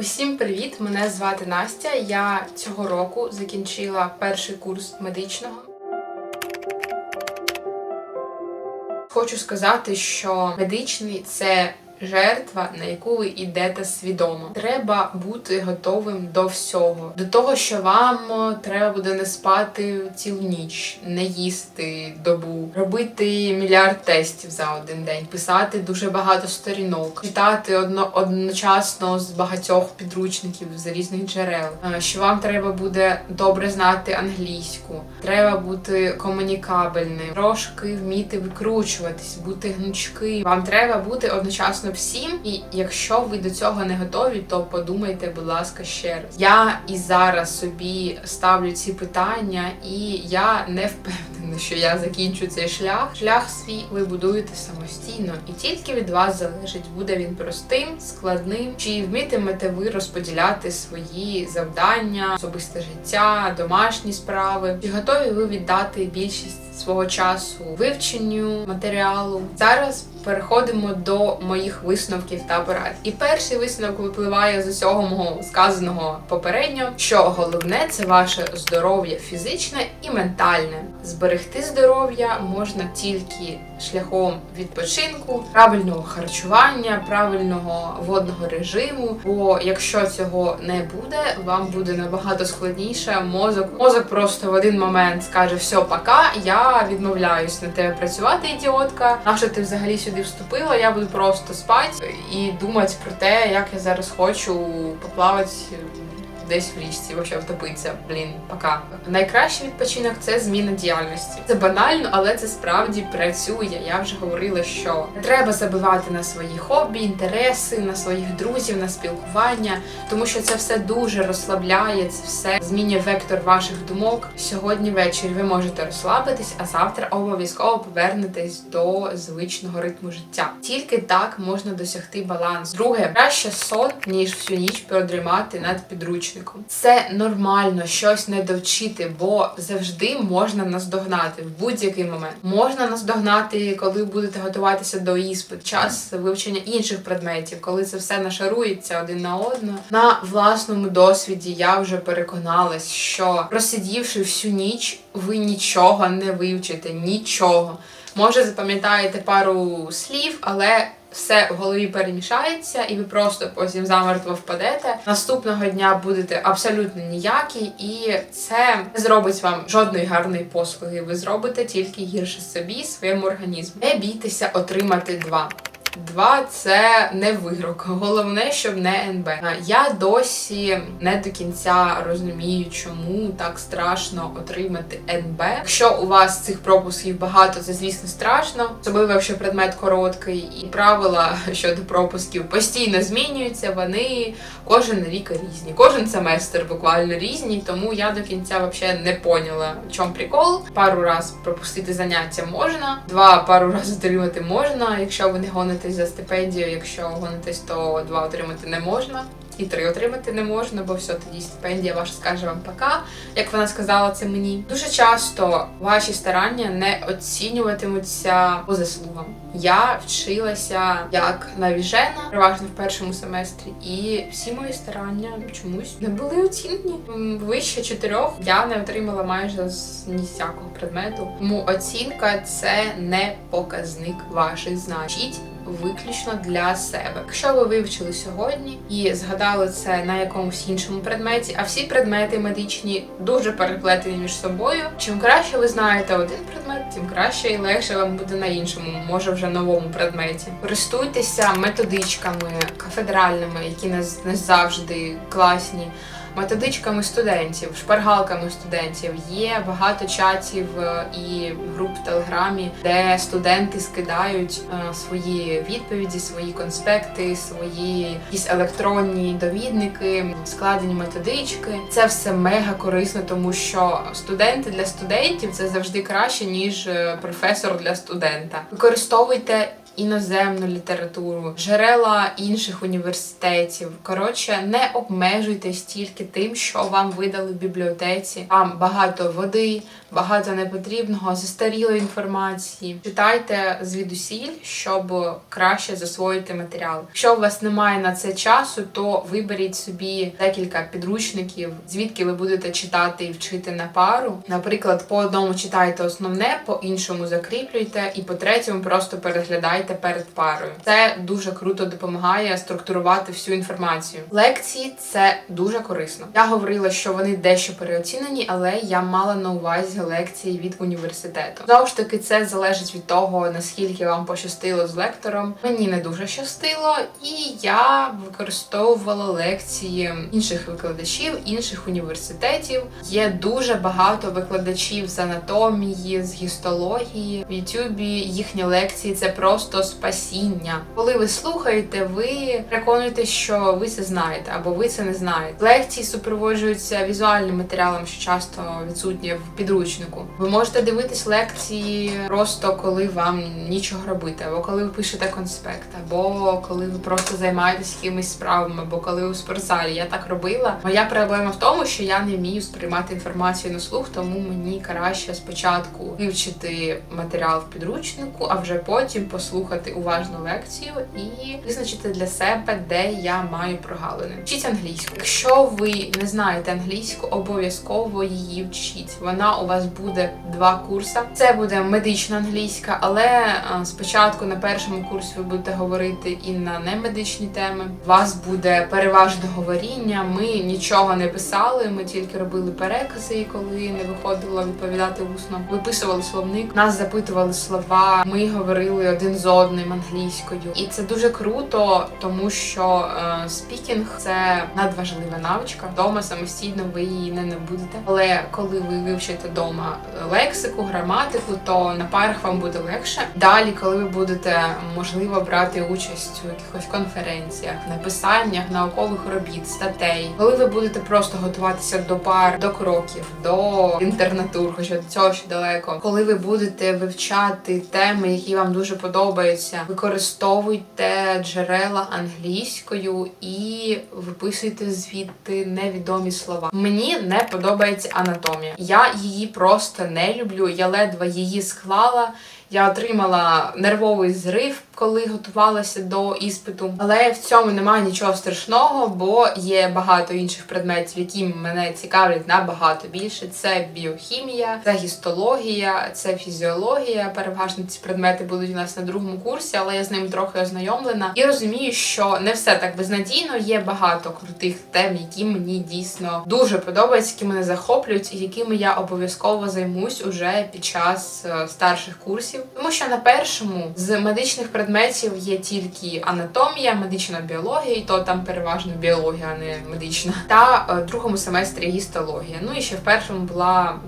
Усім привіт! Мене звати Настя. Я цього року закінчила перший курс медичного. Хочу сказати, що медичний це жертва, на яку ви йдете свідомо. Треба бути готовим до всього, до того, що вам треба буде не спати цілу ніч, не їсти добу, робити мільярд тестів за один день, писати дуже багато сторінок, читати одно одночасно з багатьох підручників з різних джерел. Е, Що вам треба буде добре знати англійську, треба бути комунікабельним, трошки вміти викручуватись, бути гнучким. Вам треба бути одночасно всім. І якщо ви до цього не готові, то подумайте, будь ласка, ще раз. Я і зараз собі ставлю ці питання, і я не впевнена, що я закінчу цей шлях. Шлях свій ви будуєте самостійно, і тільки від вас залежить, буде він простим, складним, чи вмітимете ви розподіляти свої завдання, особисте життя, домашні справи, чи готові ви віддати більшість свого часу вивченню матеріалу. Зараз переходимо до моїх висновків та порад. І перший висновок випливає з усього мого сказаного попередньо, що головне це ваше здоров'я фізичне і ментальне. Зберегти здоров'я можна тільки шляхом відпочинку, правильного харчування, правильного водного режиму. Бо якщо цього не буде, вам буде набагато складніше. Мозок мозок просто в один момент скаже: все, пока, я відмовляюсь на тебе працювати, ідіотка. Нащо ти взагалі сюди вступила? Я буду просто спати і думати про те, як я зараз хочу поплавати. Десь в річці, взагалі втопитися. Блін, пока. Найкращий відпочинок це зміна діяльності. Це банально, але це справді працює. Я вже говорила, що треба забивати на свої хобі, інтереси, на своїх друзів, на спілкування, тому що це все дуже розслабляє, це все змінює вектор ваших думок. Сьогодні ввечері ви можете розслабитись, а завтра обов'язково повернетесь до звичного ритму життя. Тільки так можна досягти балансу. Друге, краще сон, ніж всю ніч продрімати над підручником. Це нормально щось не довчити, бо завжди можна наздогнати в будь-який момент. Можна наздогнати, коли будете готуватися до іспит, час вивчення інших предметів, коли це все нашарується один на одного. На власному досвіді я вже переконалась, що просидівши всю ніч, ви нічого не вивчите, нічого. Може, запам'ятаєте пару слів, але все в голові перемішається, і ви просто потім замертво впадете. Наступного дня будете абсолютно ніякі, і це не зробить вам жодної гарної послуги. Ви зробите тільки гірше собі, своєму організму. Не бійтеся отримати два. Два це не вигрок. Головне, щоб не НБ. Я досі не до кінця розумію, чому так страшно отримати НБ. Якщо у вас цих пропусків багато, це звісно страшно, особливо якщо предмет короткий, і правила щодо пропусків постійно змінюються. Вони кожен рік різні, кожен семестр буквально різні. Тому я до кінця взагалі не поняла, в чому прикол. Пару раз пропустити заняття можна, два пару разів отримати можна, якщо ви не гоните за стипендію. Якщо гонитесь, то два отримати не можна. І три отримати не можна, бо все тоді стипендія ваша скаже вам пока, як вона сказала це мені. Дуже часто ваші старання не оцінюватимуться по заслугам. Я вчилася як навіжена, переважно в першому семестрі, і всі мої старання чомусь не були оцінені. Вище чотирьох я не отримала майже з ніякого предмету. Тому оцінка це не показник ваших знань. Виключно для себе. Якщо ви вивчили сьогодні і згадали це на якомусь іншому предметі, а всі предмети медичні дуже переплетені між собою. Чим краще ви знаєте один предмет, тим краще і легше вам буде на іншому, може вже новому предметі. Користуйтеся методичками кафедральними, які не завжди класні методичками студентів, шпаргалками студентів. Є багато чатів е, і груп в Телеграмі, де студенти скидають е, свої відповіді, свої конспекти, свої якісь електронні довідники, складені методички. Це все мега корисно, тому що студенти для студентів це завжди краще ніж е, професор для студента. Використовуйте іноземну літературу, джерела інших університетів. Коротше, не обмежуйтесь тільки тим, що вам видали в бібліотеці. Там багато води, багато непотрібного, застарілої інформації. Читайте звідусіль, щоб краще засвоїти матеріал. Якщо у вас немає на це часу, то виберіть собі декілька підручників, звідки ви будете читати і вчити на пару. Наприклад, по одному читайте основне, по іншому закріплюйте, і по третьому просто переглядайте перед парою. Це дуже круто допомагає структурувати всю інформацію. Лекції це дуже корисно. Я говорила, що вони дещо переоцінені, але я мала на увазі лекції від університету. Знову ж таки, це залежить від того, наскільки вам пощастило з лектором. Мені не дуже щастило, і я використовувала лекції інших викладачів, інших університетів. Є дуже багато викладачів з анатомії, з гістології. В Ютубі їхні лекції це просто спасіння. Коли ви слухаєте, ви переконуєтесь, що ви це знаєте або ви це не знаєте. Лекції супроводжуються візуальним матеріалом, що часто відсутнє в підручнику. Ви можете дивитись лекції просто коли вам нічого робити, або коли ви пишете конспект, або коли ви просто займаєтесь якимись справами, або коли ви у спортзалі. Я так робила. Моя проблема в тому, що я не вмію сприймати інформацію на слух, тому мені краще спочатку вивчити матеріал в підручнику, а вже потім послухати уважну лекцію і визначити для себе, де я маю прогалини. Вчіть англійську. Якщо ви не знаєте англійську, обов'язково її вчіть. Вона у вас буде два курси. Це буде медична англійська, але спочатку на першому курсі ви будете говорити і на немедичні теми. У вас буде переважно говоріння. Ми нічого не писали, ми тільки робили перекази, коли не виходило відповідати усно. Виписували словник, нас запитували слова. Ми говорили один з одним англійською, і це дуже круто, тому що е, спікінг це надважлива навичка. Вдома самостійно ви її не набудете. Але коли ви вивчите вдома лексику, граматику, то на парах вам буде легше. Далі, коли ви будете можливо брати участь у якихось конференціях, написаннях наукових робіт, статей, коли ви будете просто готуватися до пар, до кроків, до інтернатур, хоча до цього ще далеко. Коли ви будете вивчати теми, які вам дуже подобаються, використовуйте джерела англійською і виписуйте звідти невідомі слова. Мені не подобається анатомія. Я її просто не люблю. Я ледве її склала. Я отримала нервовий зрив, коли готувалася до іспиту. Але в цьому немає нічого страшного, бо є багато інших предметів, які мене цікавлять набагато більше. Це біохімія, це гістологія, це фізіологія. Переважно ці предмети будуть у нас на другому курсі, але я з ними трохи ознайомлена і розумію, що не все так безнадійно. Є багато крутих тем, які мені дійсно дуже подобаються, які мене захоплюють, і якими я обов'язково займусь уже під час е, старших курсів. Тому що на першому з медичних предметів є тільки анатомія, медична біологія, і то там переважно біологія, а не медична, та е, в другому семестрі гістологія. Ну і ще в першому була.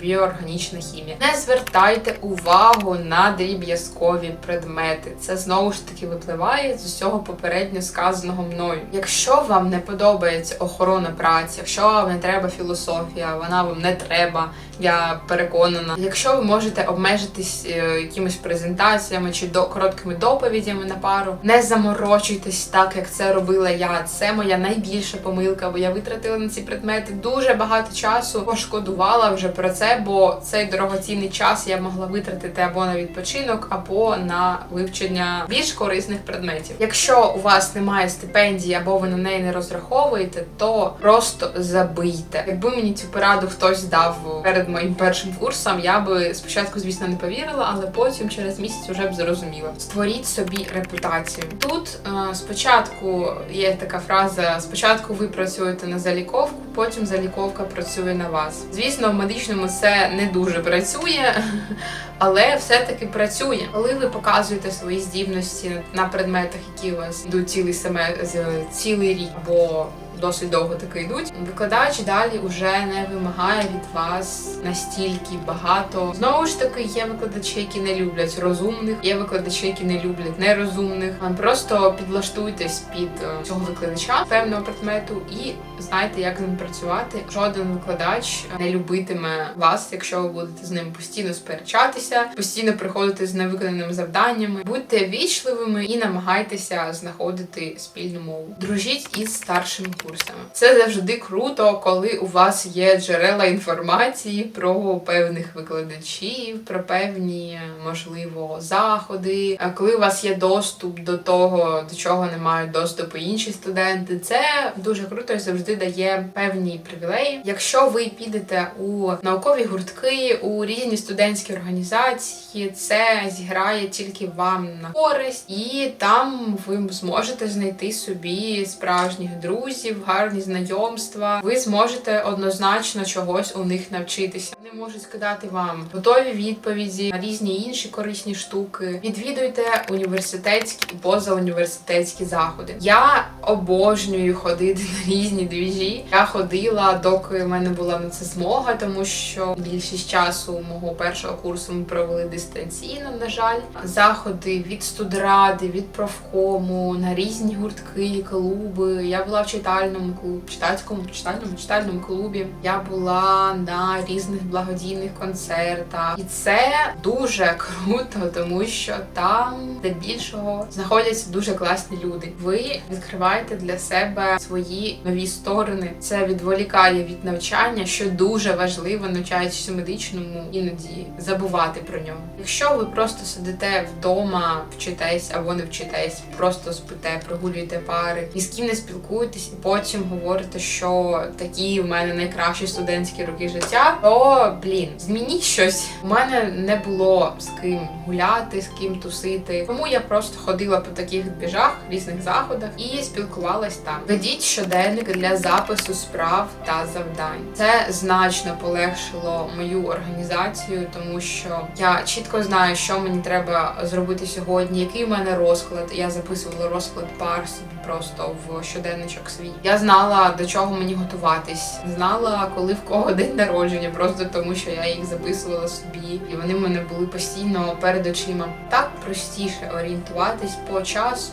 Біоорганічна хімія. Не звертайте увагу на дріб'язкові предмети. Це знову ж таки випливає з усього попередньо сказаного мною. Якщо вам не подобається охорона праці, якщо вам не треба філософія, вона вам не треба, я переконана. Якщо ви можете обмежитись е, якимись презентаціями чи до короткими доповідями на пару, не заморочуйтесь так, як це робила я. Це моя найбільша помилка, бо я витратила на ці предмети дуже багато часу, пошкодувала вже про це, бо цей дорогоцінний час я могла витратити або на відпочинок, або на вивчення більш корисних предметів. Якщо у вас немає стипендії або ви на неї не розраховуєте, то просто забийте. Якби мені цю пораду хтось дав перед моїм першим курсом, я би спочатку, звісно, не повірила, але потім через місяць вже б зрозуміла. Створіть собі репутацію. Тут е, спочатку є така фраза: спочатку ви працюєте на заліковку, потім заліковка працює на вас. Звісно, в медичному це не дуже працює, але все-таки працює. Коли ви показуєте свої здібності на предметах, які у вас йдуть цілий семестр, цілий рік або досить довго таки йдуть. Викладач далі вже не вимагає від вас настільки багато. Знову ж таки, є викладачі, які не люблять розумних, є викладачі, які не люблять нерозумних. Просто підлаштуйтесь під е, цього викладача певного предмету і знайте, як з ним працювати. Жоден викладач не любитиме вас, якщо ви будете з ним постійно сперечатися, постійно приходити з невиконаними завданнями. Будьте вічливими і намагайтеся знаходити спільну мову. Дружіть із старшими курсами. Це завжди круто, коли у вас є джерела інформації про певних викладачів, про певні можливо заходи. А коли у вас є доступ до того, до чого не мають доступу інші студенти, це дуже круто і завжди дає певні привілеї. Якщо ви підете у наукові гуртки, у різні студентські організації, це зіграє тільки вам на користь, і там ви зможете знайти собі справжніх друзів, гарні знайомства. Ви зможете однозначно чогось у них навчитися. Вони можуть скидати вам готові відповіді на різні інші корисні штуки. Відвідуйте університетські і позауніверситетські заходи. Я обожнюю ходити на різні двіжі. Я ходила, доки в мене була на це змога, тому що більшість часу мого першого курсу ми провели дистанційно. На жаль, заходи від студради, від профкому на різні гуртки, клуби. Я була в читальному клубі, читацькому читальному читальному клубі. Я була на різних благодійних концертах, і це дуже круто, тому що там здебільшого знаходяться дуже класні люди. Ви відкриваєте для себе свої нові сторони. Це відволікає від навчання, що дуже важливо, навчаючись у медичному, іноді забувати про нього. Якщо ви просто сидите вдома, вчитесь або не вчитесь, просто спите, прогулюєте пари, ні з ким не спілкуєтесь, і потім говорите, що такі в мене найкращі студентські роки життя, то блін, змініть щось. У мене не було з ким гуляти, з ким тусити. Тому я просто ходила по таких біжах, різних заходах і спілкувалась там. Ведіть щоденник для запису справ та завдань. Це значно полегшило мою організацію, тому що я чітко знаю, що мені треба зробити сьогодні, який у мене розклад. Я записувала розклад пар собі просто в щоденничок свій. Я знала до чого мені готуватись, знала, коли в кого день народження, просто тому що я їх записувала собі, і вони в мене були постійно перед очима. Так простіше орієнтуватись по часу.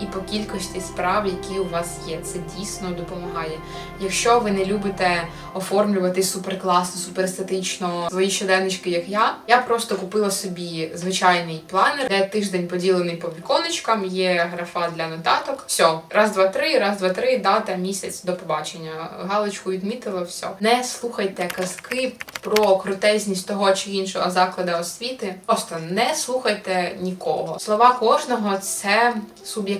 І по кількості справ, які у вас є, це дійсно допомагає. Якщо ви не любите оформлювати суперкласно, суперестетично свої щоденнички, як я, я просто купила собі звичайний планер, де тиждень поділений по віконечкам, є графа для нотаток. Все, раз, два, три, раз, два, три, дата, місяць, до побачення. Галочку відмітила, все. Не слухайте казки про крутезність того чи іншого закладу освіти. Просто не слухайте нікого. Слова кожного це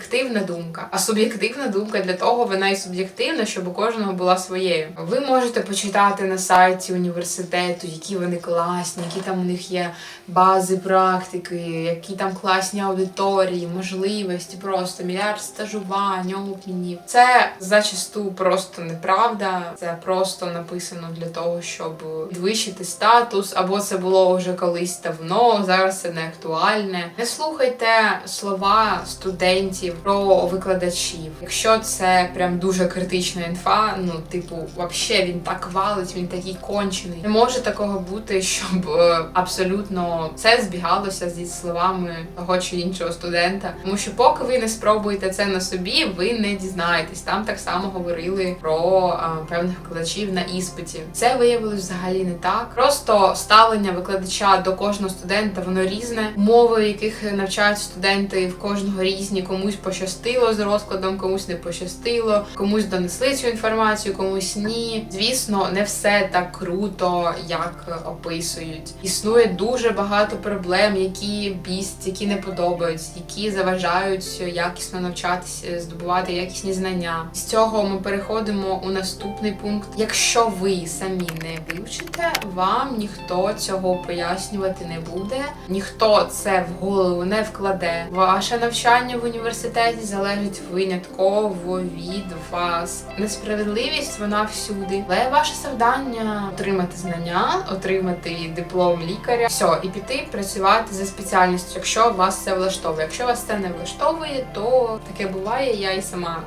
суб'єктивна думка. А суб'єктивна думка для того вона і суб'єктивна, щоб у кожного була своєю. Ви можете почитати на сайті університету, які вони класні, які там у них є бази практики, які там класні аудиторії, можливості, просто мільярд стажувань, обмінів. Це зачасту просто неправда. Це просто написано для того, щоб підвищити статус, або це було вже колись давно. Зараз це не актуальне. Не слухайте слова студентів про викладачів. Якщо це прям дуже критична інфа, ну типу, вообще він так валить, він такий кончений. Не може такого бути, щоб е, абсолютно все збігалося зі словами того чи іншого студента. Тому що поки ви не спробуєте це на собі, ви не дізнаєтесь. Там так само говорили про е, певних викладачів на іспиті. Це виявилось взагалі не так. Просто ставлення викладача до кожного студента воно різне. Умови, в яких навчають студенти, в кожного різні. Комусь пощастило з розкладом, комусь не пощастило, комусь донесли цю інформацію, комусь ні. Звісно, не все так круто, як описують. Існує дуже багато проблем, які бісять, які не подобаються, які заважають якісно навчатися, здобувати якісні знання. З цього ми переходимо у наступний пункт. Якщо ви самі не вивчите, вам ніхто цього пояснювати не буде, ніхто це в голову не вкладе. Ваше навчання в університеті залежить винятково від вас. Несправедливість вона всюди, але ваше завдання отримати знання, отримати диплом лікаря, все, і піти працювати за спеціальністю, якщо вас це влаштовує. Якщо вас це не влаштовує, то таке буває. Я і сама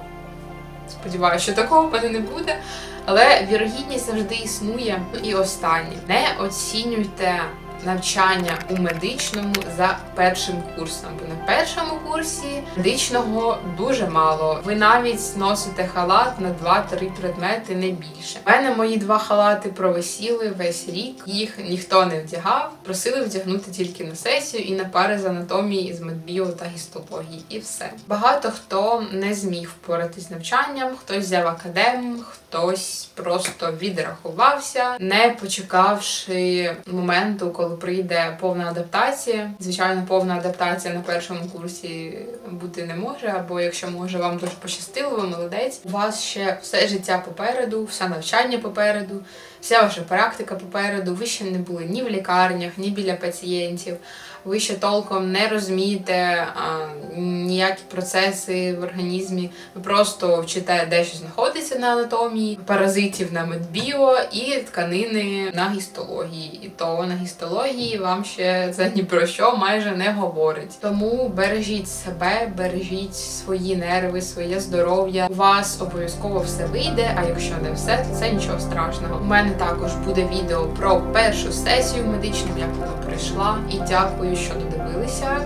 Сподіваюся, що такого в мене не буде. Але вірогідність завжди існує. Ну і останнє: не оцінюйте навчання у медичному за першим курсом. Бо на першому курсі медичного дуже мало. Ви навіть носите халат на 2-3 предмети, не більше. У мене мої два халати провисіли весь рік. Їх ніхто не вдягав. Просили вдягнути тільки на сесію і на пари з анатомії, з медбіо та гістології. І все. Багато хто не зміг впоратись з навчанням, хтось взяв академ, хтось просто відрахувався, не почекавши моменту, коли прийде повна адаптація. Звичайно, повна адаптація на першому курсі бути не може, або якщо може, вам дуже пощастило, ви молодець. У вас ще все життя попереду, все навчання попереду, вся ваша практика попереду. Ви ще не були ні в лікарнях, ні біля пацієнтів. Ви ще толком не розумієте а, ніякі процеси в організмі. Ви просто вчите, де що знаходиться на анатомії, паразитів на медбіо і тканини на гістології. І то на гістології вам ще це ні про що майже не говорить. Тому бережіть себе, бережіть свої нерви, своє здоров'я. У вас обов'язково все вийде. А якщо не все, то це нічого страшного. У мене також буде відео про першу сесію медичну, як вона пройшла. І дякую, що додивилися.